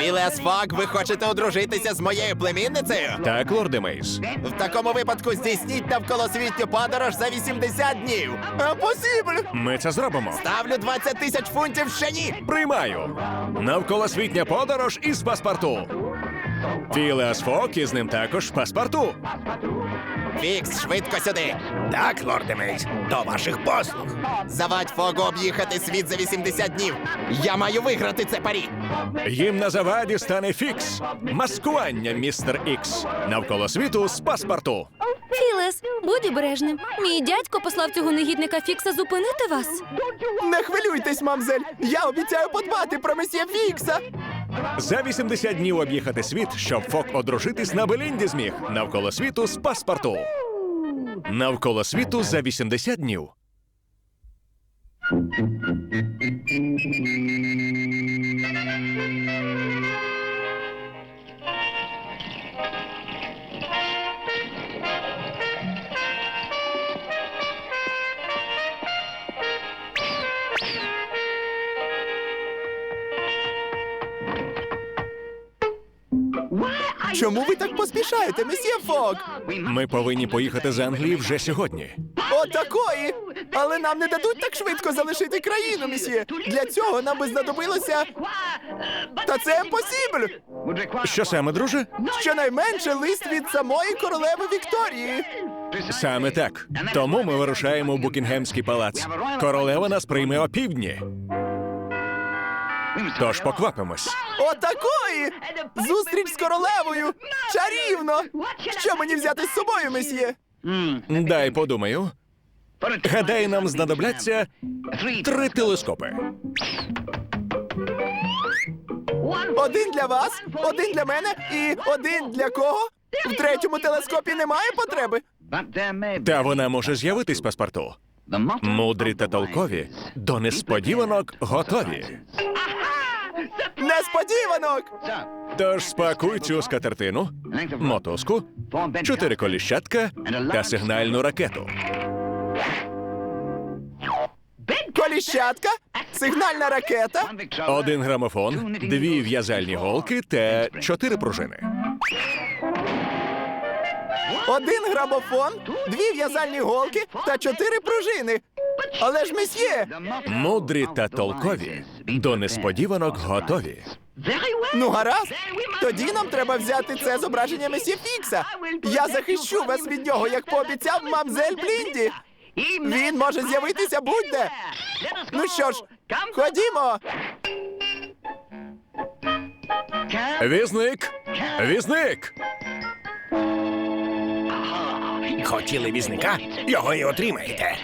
Філеас Фок, ви хочете одружитися з моєю племінницею? Так, лорде Мейс. В такому випадку здійсніть навколосвітню подорож за 80 днів. Посібль! Ми це зробимо. Ставлю 20 тисяч фунтів ще ні! Приймаю. Навколосвітня подорож із паспорту. Філеас Фок із ним також паспорту. Фікс, швидко сюди! Так, лорде Мейс, до ваших послуг. Завадь Фогу об'їхати світ за 80 днів. Я маю виграти це парі. Їм на заваді стане фікс. Маскування, містер Ікс. Навколо світу з паспорту. Філес, будь обережним. Мій дядько послав цього негідника Фікса зупинити вас. Не хвилюйтесь, мамзель. Я обіцяю подбати про месьє Фікса. За 80 днів об'їхати світ, щоб Фок одружитись на Белінді зміг. Навколо світу з паспорту. Навколо світу за 80 днів. Чому ви так поспішаєте, месьє Фок? Ми повинні поїхати з Англії вже сьогодні. Отакої! Але нам не дадуть так швидко залишити країну, месьє. Для цього нам би знадобилося. Та це емпосібль! Що саме, друже? Щонайменше лист від самої королеви Вікторії. Саме так. Тому ми вирушаємо в Букінгемський палац. Королева нас прийме опівдні. Тож поквапимось. Отакої! Зустріч з королевою! Чарівно! Що мені взяти з собою, месьє? Дай подумаю. Гадаю, нам знадобляться три телескопи. Один для вас, один для мене і один для кого? В третьому телескопі немає потреби. Та вона може з'явитись паспорту. Мудрі та толкові до несподіванок готові. Несподіванок! Тож спакуй цю скатертину, мотузку, чотири коліщатка та сигнальну ракету. Коліщатка, сигнальна ракета. Один грамофон, дві в'язальні голки та чотири пружини. Один грамофон, дві в'язальні голки та чотири пружини. Але ж месьє, Мудрі та толкові до несподіванок готові. ну гаразд. Тоді нам треба взяти це зображення месьє Фікса. Я захищу вас від нього, як пообіцяв мамзель Блінді. Він може з'явитися будь-де. Ну що ж, ходімо. Візник! Візник! Хотіли візника? Його і отримаєте.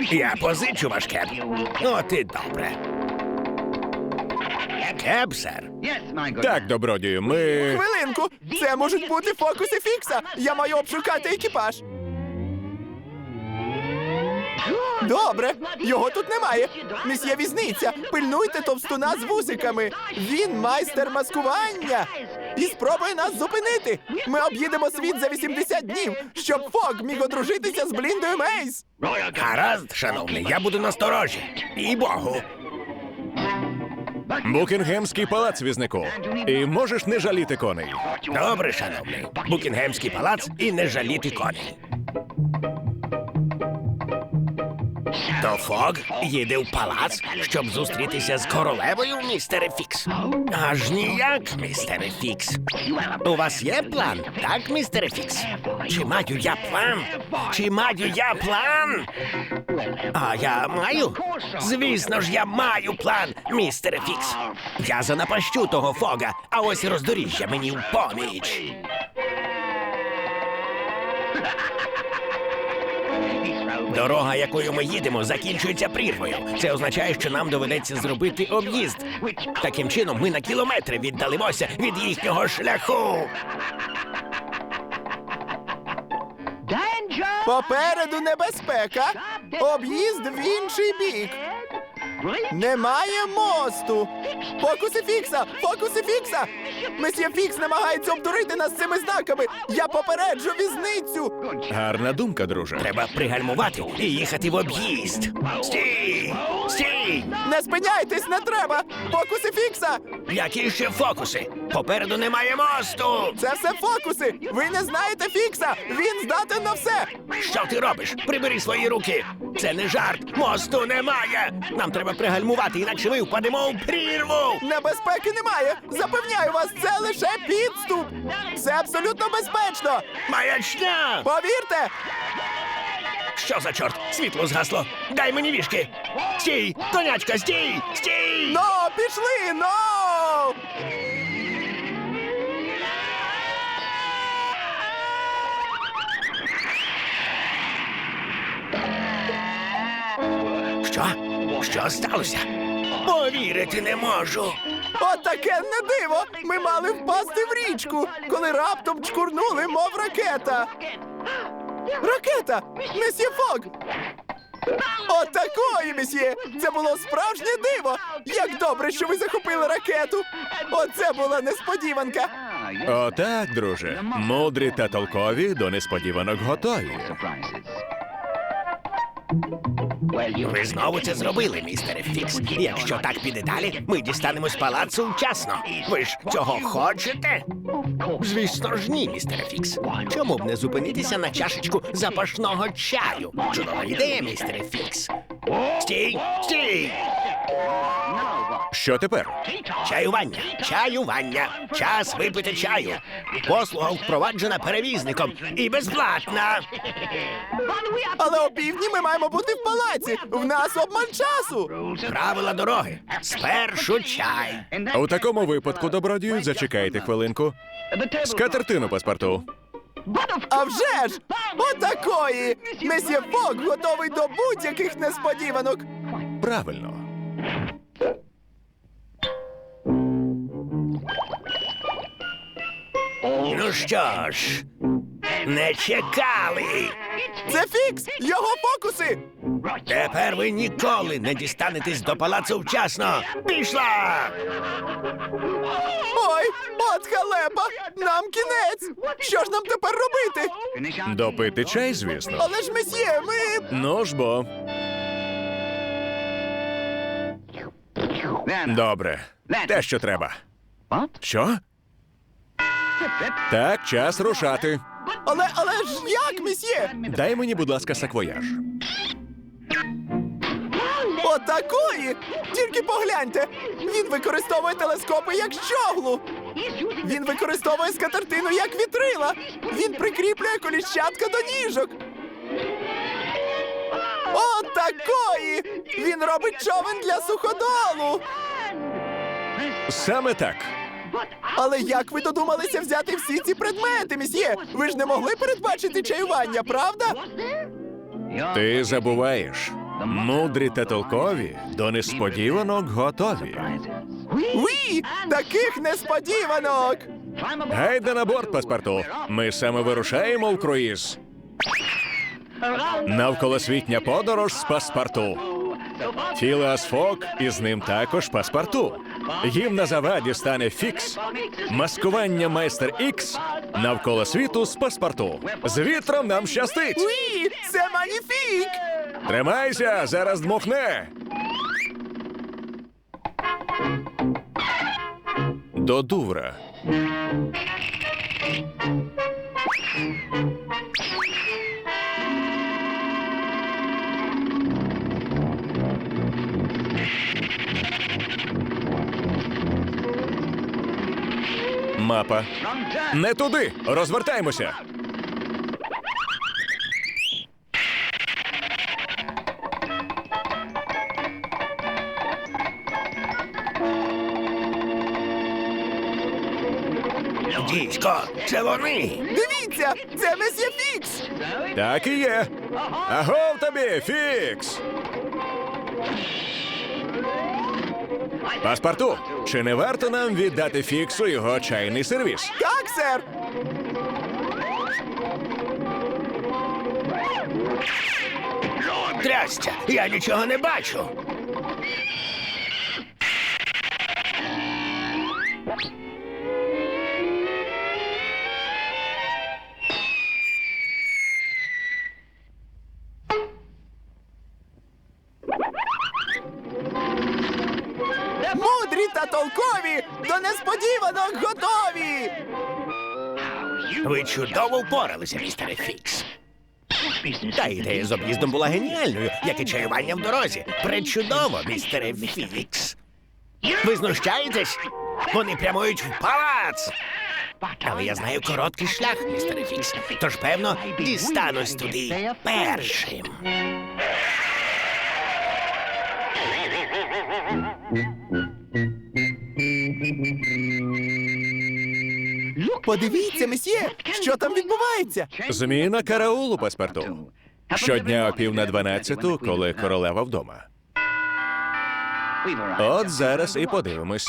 Я позичу ваш кеп. От і добре. Кеп, сер. Так, добродію, ми. Хвилинку, це можуть бути фокуси Фікса. Я маю обшукати екіпаж. Добре, його тут немає. Месьє візниця, пильнуйте товстуна з вусиками. Він майстер маскування. І спробує нас зупинити. Ми об'їдемо світ за 80 днів, щоб Фок міг одружитися з Бліндою Мейс. Гаразд, шановний, я буду насторожі. І Богу. Букінгемський палац візнику. І можеш не жаліти коней. Добре, шановний. Букінгемський палац і не жаліти коней. То Фог їде в палац, щоб зустрітися з королевою, містере Фікс. Аж ніяк, містере Фікс. У вас є план, так, містере Фікс? Чи маю я план? Чи маю я план? А я маю? Звісно ж, я маю план, містере Фікс. Я занапащу того фога, а ось роздоріжжя мені в поміч. Дорога, якою ми їдемо, закінчується прірвою. Це означає, що нам доведеться зробити об'їзд. Таким чином, ми на кілометри віддалимося від їхнього шляху. Попереду небезпека. Об'їзд в інший бік. Немає мосту. Фокуси Фікса! Фокуси Фікса! Месьє Фікс намагається обдурити нас цими знаками. Я попереджу візницю. Гарна думка, друже. Треба пригальмувати і їхати в об'їзд. Стій! Стій! Не спиняйтесь, не треба! Фокуси фікса! Які ще фокуси? Попереду немає мосту. Це все фокуси! Ви не знаєте фікса! Він здатен на все! Що ти робиш? Прибери свої руки. Це не жарт. Мосту немає. Нам треба пригальмувати, інакше ми впадемо у прірву. Небезпеки немає! Запевняю вас, це лише підступ! Все абсолютно безпечно! Маячня! Повірте! Що за чорт? Світло згасло. Дай мені вішки. Стій! Конячка, стій! Стій! Ну, пішли! Ну! Що? Що сталося? Повірити не можу. Отаке не диво! Ми мали впасти в річку, коли раптом чкурнули, мов ракета! Ракета! Месьє Фог! Отакої, месьє! Це було справжнє диво! Як добре, що ви захопили ракету! Оце була несподіванка! Отак, друже. Мудрі та толкові до несподіванок готові. Ви знову це зробили, містере Фікс. Якщо так піде далі, ми дістанемось палацу вчасно. Ви ж цього хочете? Звісно ж ні, містере Фікс. Чому б не зупинитися на чашечку запашного чаю? Чудова ідея, містере Фікс. Стій! Стій! Що тепер? Чаювання, чаювання. Час випити чаю. Послуга впроваджена перевізником і безплатна. Але о півдні ми маємо бути в палаці! В нас обман часу! Правила дороги. Спершу чай. У такому випадку, добродію, зачекайте хвилинку. Скатертину паспорту. А вже ж! Отакої! Месьє Фок готовий до будь-яких несподіванок! Правильно. Ну що ж, не чекали. Це фікс! Його фокуси! Тепер ви ніколи не дістанетесь до палацу вчасно. Пішла! Ой, от халепа! Нам кінець! Що ж нам тепер робити? Допити чай, звісно. Але ж месьє, ми. Ну ж бо. Добре. Те, що треба. Що? Так, час рушати. Але але ж як, месьє? Дай мені, будь ласка, саквояж. Отакої! Тільки погляньте! Він використовує телескопи як щоглу! Він використовує скатертину як вітрила! Він прикріплює коліщатка до ніжок! Отакої! Він робить човен для суходолу! Саме так. Але як ви додумалися взяти всі ці предмети, місьє? Ви ж не могли передбачити чаювання, правда? Ти забуваєш. Мудрі та толкові до несподіванок готові. Уі! Таких несподіванок! Гайда на борт, паспорту. Ми саме вирушаємо в круїз. Навколосвітня подорож з паспорту. Філеас Фок і з ним також паспорту. Їм на заваді стане фікс. Маскування майстер Ікс навколо світу з паспорту. З вітром нам щастить. Уі! Це маніфік! Тримайся, зараз дмухне. До Дувра. Мапа. Не туди. Розвертаємося. Дідько, це вони. Дивіться! Це месьє фікс! Так і є. Агов тобі, фікс. Паспорту, чи не варто нам віддати фіксу його чайний сервіс? Так, сер! Трясця, я нічого не бачу. Впоралися, містере Фікс. Та ідея з об'їздом була геніальною, як і чаювання в дорозі. Пречудово, містере Фікс. Ви знущаєтесь? Вони прямують в палац. Але я знаю короткий шлях, містере Фікс. Тож, певно, дістанусь туди першим. Подивіться, месьє, що там відбувається. Зміна караулу паспорту. Щодня о пів на дванадцяту, коли королева вдома. От зараз і подивимось.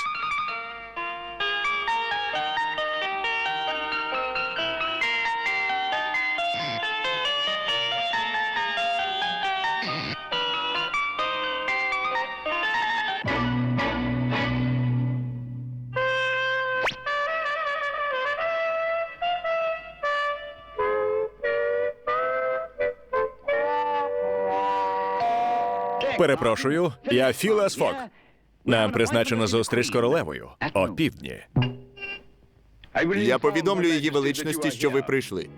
Перепрошую, я Філас Фок. Нам призначено зустріч з королевою о півдні. Я повідомлю її величності, що ви прийшли.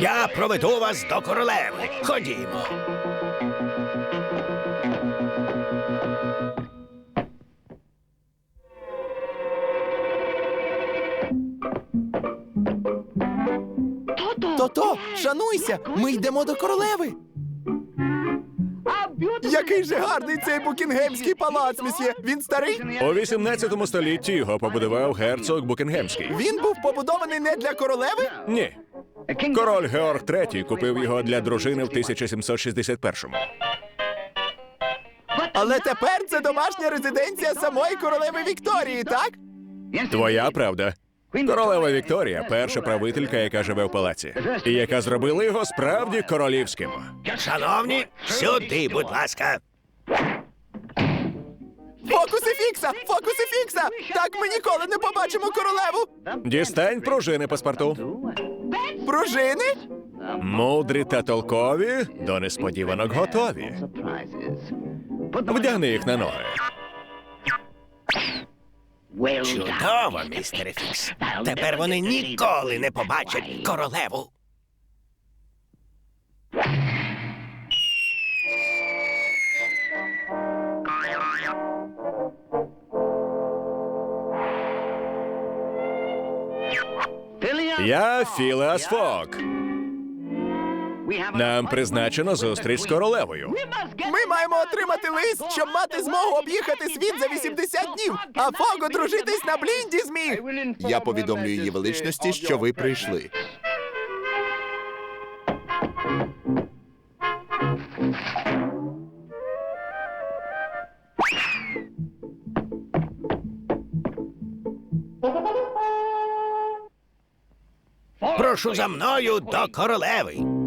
Я проведу вас до королеви. Ходімо. То-то, шануйся, ми йдемо до королеви. Який же гарний цей букінгемський палац, месьє. Він старий? У 18 столітті його побудував герцог Букінгемський. Він був побудований не для королеви? Ні. Король Георг III купив його для дружини в 1761-му. Але тепер це домашня резиденція самої королеви Вікторії, так? Твоя правда. Королева Вікторія перша правителька, яка живе в палаці, і яка зробила його справді королівським. Шановні, сюди, будь ласка. Фокуси фікса! Фокуси фікса! Так ми ніколи не побачимо королеву! Дістань пружини паспорту. Пружини? Мудрі та толкові до несподіванок готові. Вдягни їх на ноги. Чудово, містере Фікс. Тепер вони ніколи не побачать королеву. Я Філеас Фок. Нам призначено зустріч з королевою. Ми маємо отримати лист, щоб мати змогу об'їхати світ за 80 днів, а Фог одружитись на блінді зміг. Я повідомлю її величності, що ви прийшли. Прошу за мною до королеви.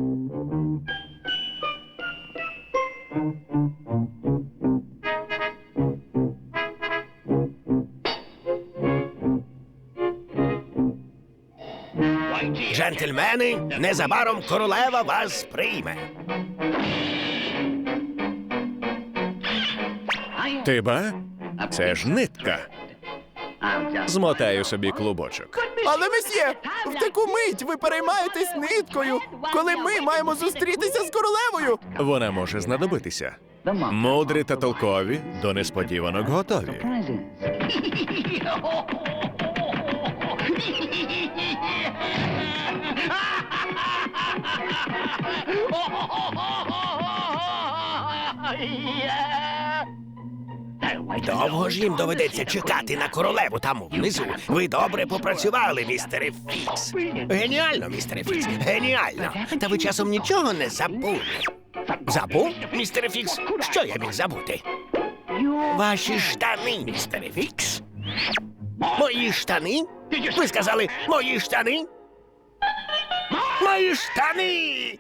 Джентльмени, незабаром королева вас прийме. Ти ба? Це ж нитка. Змотаю собі клубочок. Але месьє, в таку мить ви переймаєтесь ниткою, коли ми маємо зустрітися з королевою. Вона може знадобитися. Мудрі та толкові до несподіванок готові. Довго ж їм доведеться чекати на королеву там внизу. Ви добре попрацювали, містере Фікс. Геніально, містере Фікс, геніально. Та ви часом нічого не забули. Забув, містере Фікс? Що я міг забути? Ваші штани, містере Фікс. Мої штани? Ви сказали мої штани? Мої штани!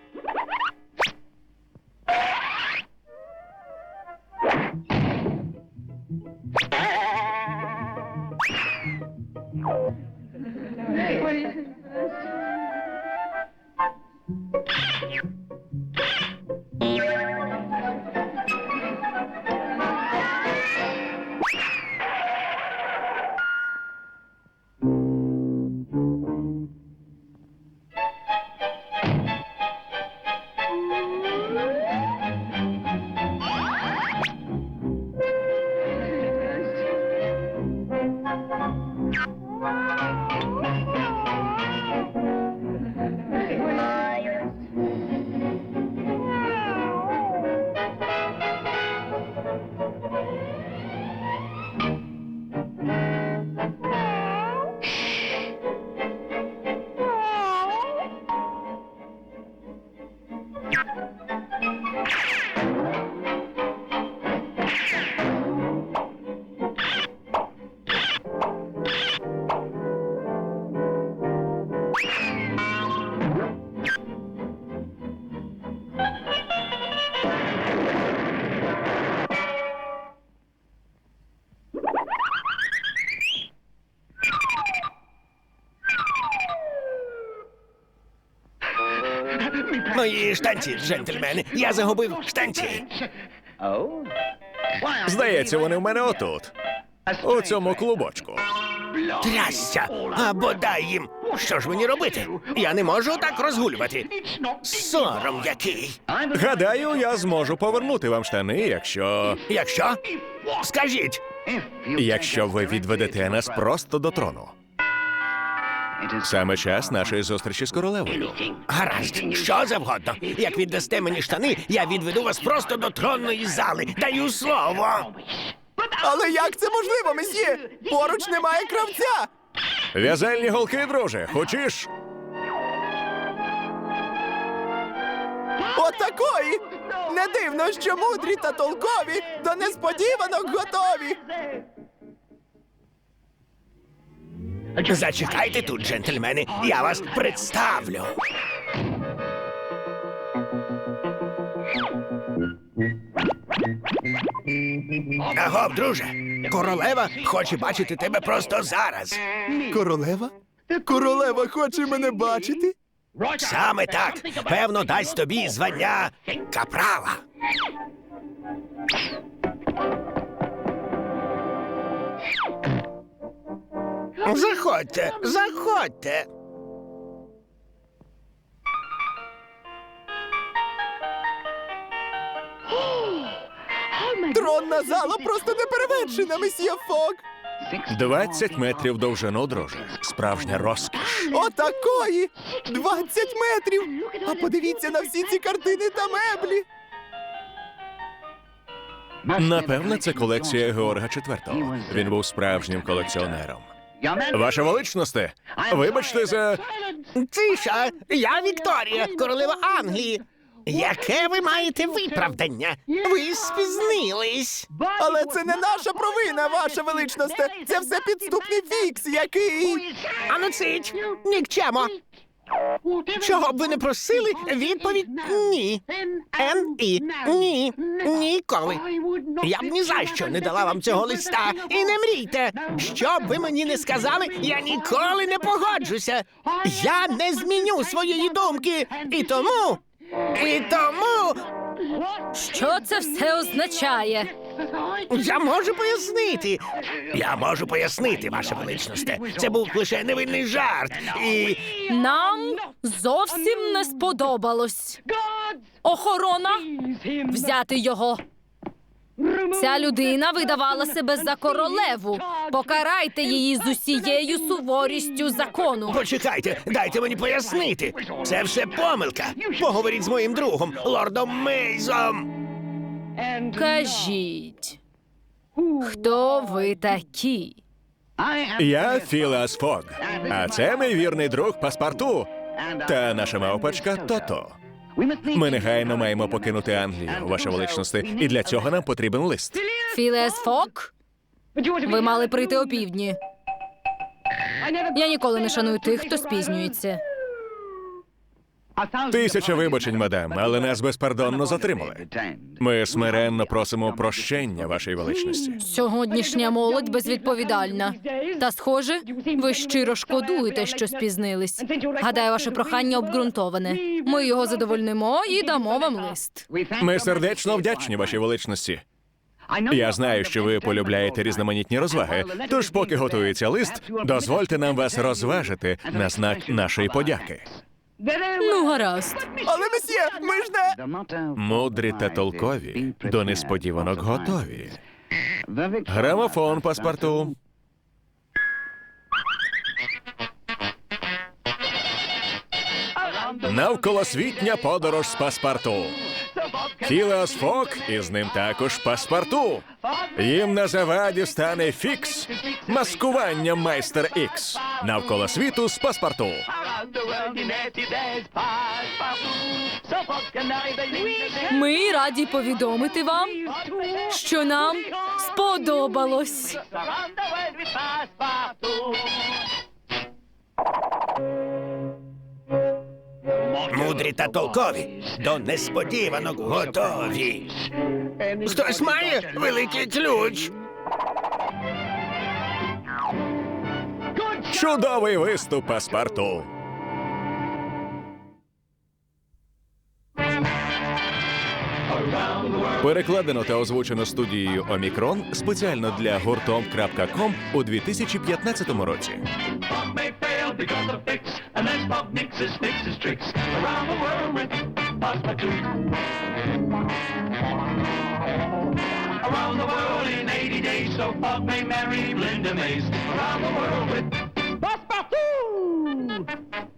Мої штанці, джентльмени. Я загубив штанці. Здається, вони в мене отут. У цьому клубочку. Трясся! А бодай їм! Що ж мені робити? Я не можу так розгулювати. Сором який. Гадаю, я зможу повернути вам штани, якщо. Якщо? Скажіть, Якщо ви відведете нас просто до трону. Саме час нашої зустрічі з королевою. гаразд, що завгодно. Як віддасте мені штани, я відведу вас просто до тронної зали. Даю слово. Але як це можливо, месьє? Поруч немає кравця. В'язальні голки, друже, хочеш? Отакої! Не дивно, що мудрі та толкові до несподіванок готові. Зачекайте тут, джентльмени. Я вас представлю. Агов, друже, королева хоче бачити тебе просто зараз. Королева? Королева хоче мене бачити? Саме так. Певно, дасть тобі звання капрала. Заходьте, заходьте. Тронна зала просто не перевершена, месьє Фок. 20 метрів довжину, друже. Справжня розкіш. Отакої! 20 метрів! А подивіться на всі ці картини та меблі. Напевно, це колекція Георга IV. Він був справжнім колекціонером. Ваша величносте, вибачте за. Тиша, я Вікторія, королева Англії. Яке ви маєте виправдання? Ви спізнились. Але це не наша провина, ваша величносте. Це все підступний фікс, який. Ану цить, нікчемо. Чого б ви не просили? Відповідь ні. Н і ні. Ніколи. Я б ні за що не дала вам цього листа. І не мрійте. Що б ви мені не сказали, я ніколи не погоджуся. Я не зміню своєї думки. І тому. І тому Що це все означає? Я можу пояснити. Я можу пояснити, ваше величносте. Це був лише невинний жарт. І Нам зовсім не сподобалось. Охорона взяти його. Ця людина видавала себе за королеву. Покарайте її з усією суворістю закону. Почекайте, дайте мені пояснити. Це все помилка. Поговоріть з моїм другом, лордом Мейзом. Кажіть, хто ви такі? Я Філас Фог, а це мій вірний друг Паспарту та наша мавпочка Тото. Ми негайно маємо покинути Англію, ваша величносте, і для цього нам потрібен лист. Філес Фок? Ви мали прийти опівдні. Я ніколи не шаную тих, хто спізнюється. Тисяча вибачень, мадам, але нас безпардонно затримали. Ми смиренно просимо прощення, вашій величності. Сьогоднішня молодь безвідповідальна. Та, схоже, ви щиро шкодуєте, що спізнились. Гадаю, ваше прохання обґрунтоване. Ми його задовольнимо і дамо вам лист. Ми сердечно вдячні вашій величності. Я знаю, що ви полюбляєте різноманітні розваги. Тож, поки готується лист, дозвольте нам вас розважити на знак нашої подяки. Ну, гаразд. Але месьє, ми ж не. Мудрі та толкові до несподіванок готові. Грамофон паспорту. Навколосвітня подорож з паспорту. Філеас Фок і з ним також паспорту. Їм на заваді стане фікс. Маскування майстер Ікс. Навколо світу з паспорту. Ми раді повідомити вам, що нам сподобалось. Мудрі та толкові до несподіванок готові. Хтось має великий ключ. Чудовий виступ паспорту. Перекладено та озвучено студією Омікрон спеціально для гуртом.ком у 2015 році. Around the world in 80 days, so Bob may marry Linda Mays. Around the world with Passepartout!